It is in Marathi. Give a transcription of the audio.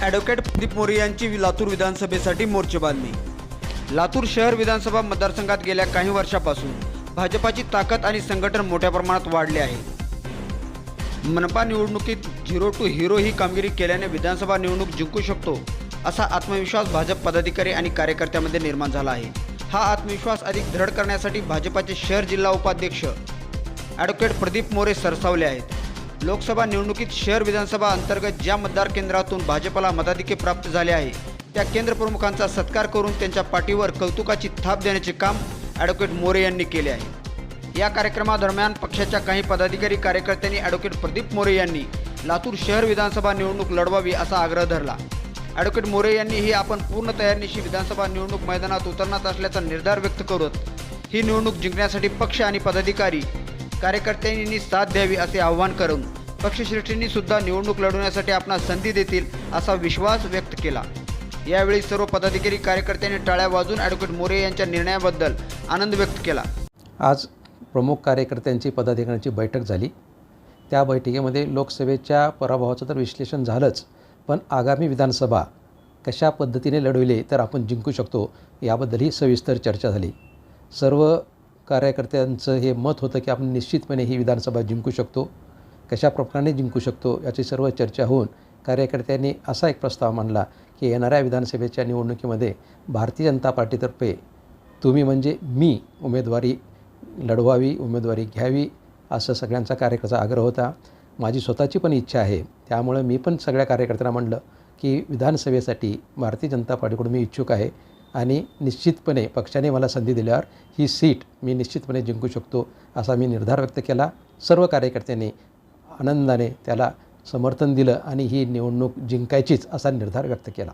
ॲडव्होकेट प्रदीप मोरे यांची लातूर विधानसभेसाठी मोर्चेबांधणी लातूर शहर विधानसभा मतदारसंघात गेल्या काही वर्षापासून भाजपाची ताकद आणि संघटन मोठ्या प्रमाणात वाढले आहे. मनपा निवडणुकीत झिरो टू हिरो ही कामगिरी केल्याने विधानसभा निवडणूक जिंकू शकतो असा आत्मविश्वास भाजप पदाधिकारी आणि कार्यकर्त्यांमध्ये निर्माण झाला आहे. हा आत्मविश्वास अधिक दृढ करण्यासाठी भाजपाचे शहर जिल्हा उपाध्यक्ष ॲडव्होकेट प्रदीप मोरे सरसावले आहेत. लोकसभा निवडणुकीत शहर विधानसभा अंतर्गत ज्या मतदार केंद्रातून भाजपला मताधिके प्राप्त झाले आहे त्या केंद्रप्रमुखांचा सत्कार करून त्यांच्या पाठीवर कौतुकाची थाप देण्याचे काम ॲडव्होकेट मोरे यांनी केले आहे. या कार्यक्रमादरम्यान पक्षाच्या काही पदाधिकारी कार्यकर्त्यांनी ॲडव्होकेट प्रदीप मोरे यांनी लातूर शहर विधानसभा निवडणूक लढवावी असा आग्रह धरला. ॲडव्होकेट मोरे यांनी ही आपण पूर्ण तयारीनिशी विधानसभा निवडणूक मैदानात उतरणार असल्याचा निर्धार व्यक्त करत ही निवडणूक जिंकण्यासाठी पक्ष आणि पदाधिकारी कार्यकर्त्यांनी साथ द्यावी असे आवाहन करून पक्षश्रेष्ठींनी सुद्धा निवडणूक लढवण्यासाठी आपणास संधी देतील असा विश्वास व्यक्त केला. यावेळी सर्व पदाधिकारी कार्यकर्त्यांनी टाळ्या वाजून ॲडव्होकेट मोरे यांच्या निर्णयाबद्दल आनंद व्यक्त केला. आज प्रमुख कार्यकर्त्यांची पदाधिकाऱ्यांची बैठक झाली. त्या बैठकीमध्ये लोकसभेच्या पराभवाचं तर विश्लेषण झालंच पण आगामी विधानसभा कशा पद्धतीने लढविले तर आपण जिंकू शकतो याबद्दलही सविस्तर चर्चा झाली. सर्व कार्यकर्त्यांचं हे मत होतं की आपण निश्चितपणे ही विधानसभा जिंकू शकतो. कशाप्रकारे जिंकू शकतो याची सर्व चर्चा होऊन कार्यकर्त्यांनी असा एक प्रस्ताव मांडला की येणाऱ्या विधानसभेच्या निवडणुकीमध्ये भारतीय जनता पार्टीतर्फे तुम्ही म्हणजे मी उमेदवारी लढवावी उमेदवारी घ्यावी असं सगळ्यांचा कार्यकर्त्याचा आग्रह होता. माझी स्वतःची पण इच्छा आहे. त्यामुळं मी पण सगळ्या कार्यकर्त्यांना म्हणलं की विधानसभेसाठी भारतीय जनता पार्टीकडून मी इच्छुक आहे. आणि निश्चितपणे पक्षाने मला संधी दिल्यावर ही सीट मी निश्चितपणे जिंकू शकतो असा मी निर्धार व्यक्त केला. सर्व कार्यकर्त्यांनी आनंदाने त्याला समर्थन दिलं आणि ही निवडणूक जिंकायचीच असा निर्धार व्यक्त केला.